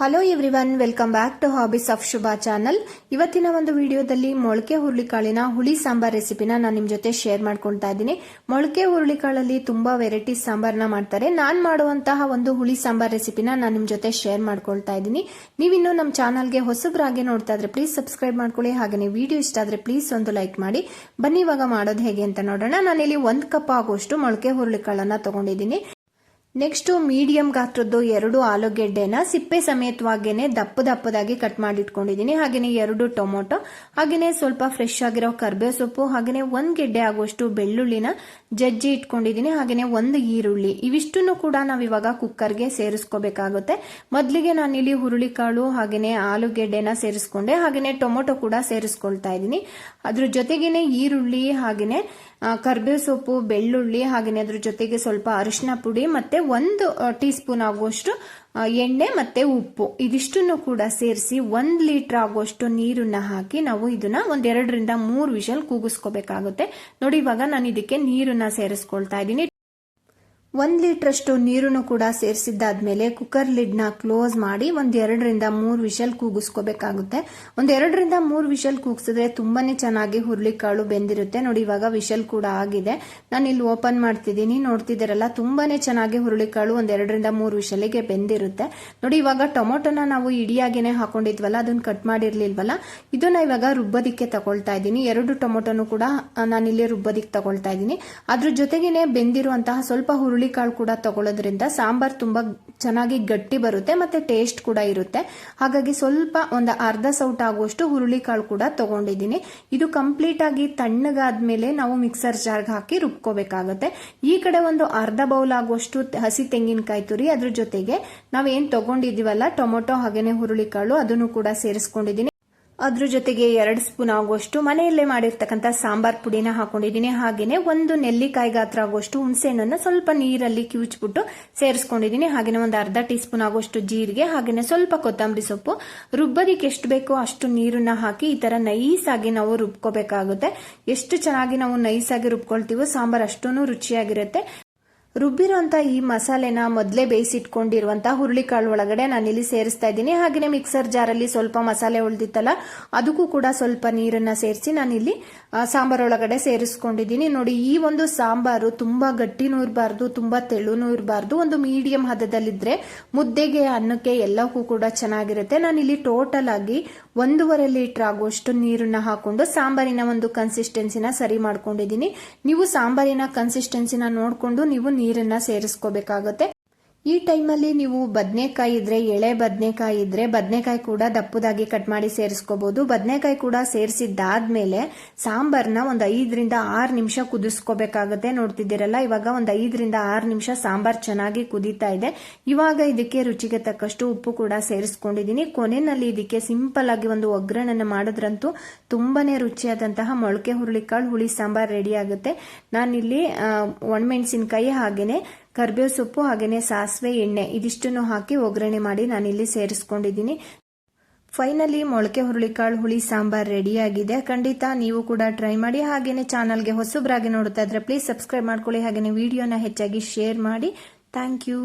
Hello everyone welcome back to hobbies of Shubha channel ಇವತ್ತಿನ ಒಂದು ವಿಡಿಯೋದಲ್ಲಿ ಮೊಳಕೆ ಹುರುಳಿಕಾಳಿನ ಹುಳಿ ಸಾಂಬಾರ್ ರೆಸಿಪಿನ ನಾನು ನಿಮ್ಮ ಜೊತೆ ಶೇರ್ ಮಾಡ್ಕೊಳ್ತಾ ಇದ್ದೀನಿ. ಮೊಳಕೆ ಹುರುಳಿಕಾಳಲ್ಲಿ ತುಂಬಾ ವೆರೈಟಿ ಸಾಂಬಾರ್ನ ಮಾಡ್ತಾರೆ. ನಾನು ಮಾಡುವಂತಹ ಒಂದು ಹುಳಿ ಸಾಂಬಾರ್ ರೆಸಿಪಿನ ನಾನು ನಿಮ್ಮ ಜೊತೆ ಶೇರ್ ಮಾಡ್ಕೊಳ್ತಾ ಇದ್ದೀನಿ. ನೀವಿನ್ನು ನಮ್ಮ ಚಾನಲ್ಗೆ ಹೊಸಬ್ರಾಗೆ ನೋಡ್ತಾ ಇದ್ರೆ ಪ್ಲೀಸ್ ಸಬ್ಸ್ಕ್ರೈಬ್ ಮಾಡ್ಕೊಳ್ಳಿ. ಹಾಗೆ ವಿಡಿಯೋ ಇಷ್ಟ ಆದ್ರೆ ಪ್ಲೀಸ್ ಒಂದು ಲೈಕ್ ಮಾಡಿ. ಬನ್ನಿ ಇವಾಗ ಮಾಡೋದು ಹೇಗೆ ಅಂತ ನೋಡೋಣ. ನಾನಿಲ್ಲಿ ಒಂದು ಕಪ್ ಆಗುವಷ್ಟು ಮೊಳಕೆ ಹುರುಳಿಕಾಳನ್ನ ತಗೊಂಡಿದ್ದೀನಿ. ನೆಕ್ಸ್ಟ್ ಮೀಡಿಯಂ ಗಾತ್ರದ್ದು ಎರಡು ಆಲೂಗೆಡ್ಡೆನ ಸಿಪ್ಪೆ ಸಮೇತವಾಗೇನೆ ದಪ್ಪ ದಪ್ಪದಾಗಿ ಕಟ್ ಮಾಡಿ ಇಟ್ಕೊಂಡಿದ್ದೀನಿ ಹಾಗೇನೆ ಎರಡು ಟೊಮೊಟೊ, ಹಾಗೇನೆ ಸ್ವಲ್ಪ ಫ್ರೆಶ್ ಆಗಿರೋ ಕರ್ಬೇವು ಸೊಪ್ಪು, ಹಾಗೇನೆ ಒಂದು ಗೆಡ್ಡೆ ಆಗುವಷ್ಟು ಬೆಳ್ಳುಳ್ಳಿನ ಜಜ್ಜಿ ಇಟ್ಕೊಂಡಿದ್ದೀನಿ. ಹಾಗೇನೆ ಒಂದು ಈರುಳ್ಳಿ. ಇವಿಷ್ಟನ್ನು ಕೂಡ ನಾವು ಇವಾಗ ಕುಕ್ಕರ್ಗೆ ಸೇರಿಸ್ಕೋಬೇಕಾಗುತ್ತೆ. ಮೊದಲಿಗೆ ನಾನಿಲ್ಲಿ ಹುರುಳಿಕಾಳು, ಹಾಗೇನೆ ಆಲೂಗೆಡ್ಡೆನ ಸೇರಿಸ್ಕೊಂಡೆ. ಹಾಗೇನೆ ಟೊಮೊಟೊ ಕೂಡ ಸೇರಿಸ್ಕೊಳ್ತಾ ಇದ್ದೀನಿ. ಅದ್ರ ಜೊತೆಗೇನೆ ಈರುಳ್ಳಿ, ಹಾಗೇನೆ ಕರ್ಬೇವು ಸೊಪ್ಪು, ಬೆಳ್ಳುಳ್ಳಿ, ಹಾಗೇನೆ ಅದ್ರ ಜೊತೆಗೆ ಸ್ವಲ್ಪ ಅರಿಶಿನ ಪುಡಿ ಮತ್ತೆ ಒಂದು ಟೀ ಸ್ಪೂನ್ ಆಗುವಷ್ಟು ಎಣ್ಣೆ ಮತ್ತೆ ಉಪ್ಪು. ಇದಿಷ್ಟನ್ನು ಕೂಡ ಸೇರಿಸಿ ಒಂದು ಲೀಟರ್ ಆಗುವಷ್ಟು ನೀರನ್ನ ಹಾಕಿ ನಾವು ಇದನ್ನ ಒಂದೆರಡರಿಂದ ಮೂರು ವಿಷಲ್ ಕೂಗಿಸ್ಕೋಬೇಕಾಗುತ್ತೆ. ನೋಡಿ, ಇವಾಗ ನಾನು ಇದಕ್ಕೆ ನೀರನ್ನ ಸೇರಿಸ್ಕೊಳ್ತಾ ಇದ್ದೀನಿ. ಒಂದ್ ಲೀಟ್ರಷ್ಟು ನೀರನ್ನು ಕೂಡ ಸೇರಿಸಿದ್ದಾದ್ಮೇಲೆ ಕುಕ್ಕರ್ ಲಿಡ್ನ ಕ್ಲೋಸ್ ಮಾಡಿ ಒಂದು ಎರಡರಿಂದ ಮೂರು ವಿಷಲ್ ಕೂಗಿಸ್ಕೋಬೇಕಾಗುತ್ತೆ. ಒಂದು ಎರಡರಿಂದ ಮೂರು ವಿಷಲ್ ಕೂಗಿಸಿದ್ರೆ ತುಂಬಾನೇ ಚೆನ್ನಾಗಿ ಹುರುಳಿಕಾಳು ಬೆಂದಿರುತ್ತೆ. ನೋಡಿ, ಇವಾಗ ವಿಷಲ್ ಕೂಡ ಆಗಿದೆ. ನಾನು ಇಲ್ಲಿ ಓಪನ್ ಮಾಡ್ತಿದ್ದೀನಿ. ನೋಡ್ತಿದ್ದೀರಲ್ಲ, ತುಂಬಾನೇ ಚೆನ್ನಾಗಿ ಹುರುಳಿಕಾಳು ಒಂದು ಎರಡರಿಂದ ಮೂರು ವಿಷಲಿಗೆ ಬೆಂದಿರುತ್ತೆ. ನೋಡಿ, ಇವಾಗ ಟೊಮೊಟೊನ ನಾವು ಇಡಿಯಾಗೇನೆ ಹಾಕೊಂಡಿದ್ವಲ್ಲ ಅದನ್ನ ಕಟ್ ಮಾಡಿರ್ಲಿಲ್ವಲ್ಲ, ಇದನ್ನ ಇವಾಗ ರುಬ್ಬೋದಿಕ್ಕೆ ತಗೊಳ್ತಾ ಇದ್ದೀನಿ. ಎರಡು ಟೊಮೊಟೊನು ಕೂಡ ನಾನಿಲ್ಲಿ ರುಬ್ಬೋದಿಕ್ಕೆ ತಗೊಳ್ತಾ ಇದ್ದೀನಿ. ಅದ್ರ ಜೊತೆಗೇನೆ ಬೆಂದಿರುವಂತಹ ಸ್ವಲ್ಪ ಹುರುಳಿ ಕಾಳು ಕೂಡ ತಗೊಳ್ಳೋದ್ರಿಂದ ಸಾಂಬಾರ್ ತುಂಬಾ ಚೆನ್ನಾಗಿ ಗಟ್ಟಿ ಬರುತ್ತೆ ಮತ್ತೆ ಟೇಸ್ಟ್ ಕೂಡ ಇರುತ್ತೆ. ಹಾಗಾಗಿ ಸ್ವಲ್ಪ ಒಂದು ಅರ್ಧ ಸೌಟ್ ಆಗುವಷ್ಟು ಹುರುಳಿಕಾಳು ಕೂಡ ತಗೊಂಡಿದ್ದೀನಿ. ಇದು ಕಂಪ್ಲೀಟ್ ಆಗಿ ತಣ್ಣಗಾದ್ಮೇಲೆ ನಾವು ಮಿಕ್ಸರ್ ಜಾರ್ಗೆ ಹಾಕಿ ರುಬ್ಕೋಬೇಕಾಗುತ್ತೆ. ಈ ಕಡೆ ಒಂದು ಅರ್ಧ ಬೌಲ್ ಆಗುವಷ್ಟು ಹಸಿ ತೆಂಗಿನಕಾಯಿ ತುರಿ ಅದ್ರ ಜೊತೆಗೆ ನಾವೇನ್ ತಗೊಂಡಿದೀವಲ್ಲ ಟೊಮೊಟೊ ಹಾಗೇನೆ ಹುರುಳಿಕಾಳು ಅದನ್ನು ಕೂಡ ಸೇರಿಸ್ಕೊಂಡಿದ್ದೀನಿ. ಅದ್ರ ಜೊತೆಗೆ ಎರಡು ಸ್ಪೂನ್ ಆಗುವಷ್ಟು ಮನೆಯಲ್ಲೇ ಮಾಡಿರ್ತಕ್ಕಂಥ ಸಾಂಬಾರ್ ಪುಡಿನ ಹಾಕೊಂಡಿದ್ದೀನಿ. ಹಾಗೇನೆ ಒಂದು ನೆಲ್ಲಿಕಾಯಿ ಗಾತ್ರ ಆಗುವಷ್ಟು ಹುಣಸೆಹಣ್ಣನ್ನ ಸ್ವಲ್ಪ ನೀರಲ್ಲಿ ಕಿವುಚ್ಬಿಟ್ಟು ಸೇರಿಸ್ಕೊಂಡಿದ್ದೀನಿ. ಹಾಗೇನೆ ಒಂದು ಅರ್ಧ ಟೀ ಸ್ಪೂನ್ ಆಗುವಷ್ಟು ಜೀರಿಗೆ, ಹಾಗೇನೆ ಸ್ವಲ್ಪ ಕೊತ್ತಂಬರಿ ಸೊಪ್ಪು. ರುಬ್ಬೋದಿಕ್ಕೆ ಎಷ್ಟು ಬೇಕೋ ಅಷ್ಟು ನೀರನ್ನ ಹಾಕಿ ಈ ತರ ನೈಸ್ ಆಗಿ ನಾವು ರುಬ್ಕೋಬೇಕಾಗುತ್ತೆ. ಎಷ್ಟು ಚೆನ್ನಾಗಿ ನಾವು ನೈಸ್ ಆಗಿ ರುಬ್ಕೊಳ್ತೀವೋ ಸಾಂಬಾರ್ ಅಷ್ಟೂ ರುಚಿಯಾಗಿರುತ್ತೆ. ರುಬ್ಬಿರುವಂತ ಈ ಮಸಾಲೆನ ಮೊದಲೇ ಬೇಯಿಸಿಟ್ಕೊಂಡಿರುವಂಥ ಹುರುಳಿಕಾಳು ಒಳಗಡೆ ನಾನು ಇಲ್ಲಿ ಸೇರಿಸ್ತಾ ಇದ್ದೀನಿ. ಹಾಗೆಯೇ ಮಿಕ್ಸರ್ ಜಾರಲ್ಲಿ ಸ್ವಲ್ಪ ಮಸಾಲೆ ಉಳಿದಿತ್ತಲ್ಲ, ಅದಕ್ಕೂ ಕೂಡ ಸ್ವಲ್ಪ ನೀರನ್ನ ಸೇರಿಸಿ ನಾನಿಲ್ಲಿ ಸಾಂಬಾರ್ ಒಳಗಡೆ ಸೇರಿಸ್ಕೊಂಡಿದ್ದೀನಿ. ನೋಡಿ, ಈ ಒಂದು ಸಾಂಬಾರು ತುಂಬಾ ಗಟ್ಟಿನೂ ಇರಬಾರ್ದು ತುಂಬಾ ತೆಳುನೂ ಇರಬಾರ್ದು ಒಂದು ಮೀಡಿಯಂ ಹದದಲ್ಲಿದ್ದರೆ ಮುದ್ದೆಗೆ, ಅನ್ನಕ್ಕೆ ಎಲ್ಲಕ್ಕೂ ಕೂಡ ಚೆನ್ನಾಗಿರುತ್ತೆ. ನಾನು ಇಲ್ಲಿ ಟೋಟಲ್ ಆಗಿ ಒಂದೂವರೆ ಲೀಟರ್ ಆಗುವಷ್ಟು ನೀರನ್ನ ಹಾಕೊಂಡು ಸಾಂಬಾರಿನ ಒಂದು ಕನ್ಸಿಸ್ಟೆನ್ಸಿನ ಸರಿ ಮಾಡ್ಕೊಂಡಿದ್ದೀನಿ. ನೀವು ಸಾಂಬಾರಿನ ಕನ್ಸಿಸ್ಟೆನ್ಸಿನ ನೋಡಿಕೊಂಡು ನೀವು ನೀರನ್ನ ಸೇರಿಸ್ಕೋಬೇಕಾಗುತ್ತೆ. ಈ ಟೈಮಲ್ಲಿ ನೀವು ಬದನೆಕಾಯಿ ಇದ್ರೆ ಎಳೆ ಬದನೆಕಾಯಿ ಇದ್ರೆ ಬದನೆಕಾಯಿ ಕೂಡ ದಪ್ಪದಾಗಿ ಕಟ್ ಮಾಡಿ ಸೇರಿಸ್ಕೋಬಹುದು ಬದನೆಕಾಯಿ ಕೂಡ ಸೇರಿಸಿದ್ದಾದ್ಮೇಲೆ ಸಾಂಬಾರ್ನ ಒಂದು ಐದರಿಂದ ಆರು ನಿಮಿಷ ಕುದಿಸ್ಕೋಬೇಕಾಗತ್ತೆ. ನೋಡ್ತಿದ್ದೀರಲ್ಲ, ಇವಾಗ ಒಂದು ಐದರಿಂದ ಆರು ನಿಮಿಷ ಸಾಂಬಾರ್ ಚೆನ್ನಾಗಿ ಕುದೀತಾ ಇದೆ. ಇವಾಗ ಇದಕ್ಕೆ ರುಚಿಗೆ ತಕ್ಕಷ್ಟು ಉಪ್ಪು ಕೂಡ ಸೇರಿಸ್ಕೊಂಡಿದ್ದೀನಿ. ಕೊನೆಯಲ್ಲಿ ಇದಕ್ಕೆ ಸಿಂಪಲ್ ಆಗಿ ಒಂದು ಒಗ್ಗರಣೆನ ಮಾಡಿದ್ರಂತೂ ತುಂಬಾನೇ ರುಚಿಯಾದಂತಹ ಮೊಳಕೆ ಹುರುಳಿಕಾಳು ಹುಳಿ ಸಾಂಬಾರ್ ರೆಡಿ ಆಗುತ್ತೆ. ನಾನಿಲ್ಲಿ ಒಣಮೆಣಸಿನಕಾಯಿ ಹಾಗೇನೆ ಕರ್ಬೇವು ಸೊಪ್ಪು ಹಾಗೆಯೇ ಸಾಸಿವೆ ಎಣ್ಣೆ ಇದಿಷ್ಟನ್ನು ಹಾಕಿ ಒಗ್ಗರಣೆ ಮಾಡಿ ನಾನಿಲ್ಲಿ ಸೇರಿಸ್ಕೊಂಡಿದ್ದೀನಿ. ಫೈನಲಿ ಮೊಳಕೆ ಹುರುಳಿಕಾಳು ಹುಳಿ ಸಾಂಬಾರ್ ರೆಡಿಯಾಗಿದೆ. ಖಂಡಿತ ನೀವು ಕೂಡ ಟ್ರೈ ಮಾಡಿ. ಹಾಗೇನೆ ಚಾನಲ್ಗೆ ಹೊಸಬ್ರಾಗಿ ನೋಡುತ್ತಾ ಇದ್ರೆ ಪ್ಲೀಸ್ ಸಬ್ಸ್ಕ್ರೈಬ್ ಮಾಡ್ಕೊಳ್ಳಿ. ಹಾಗೆಯೇ ವಿಡಿಯೋನ ಹೆಚ್ಚಾಗಿ ಶೇರ್ ಮಾಡಿ. Thank you.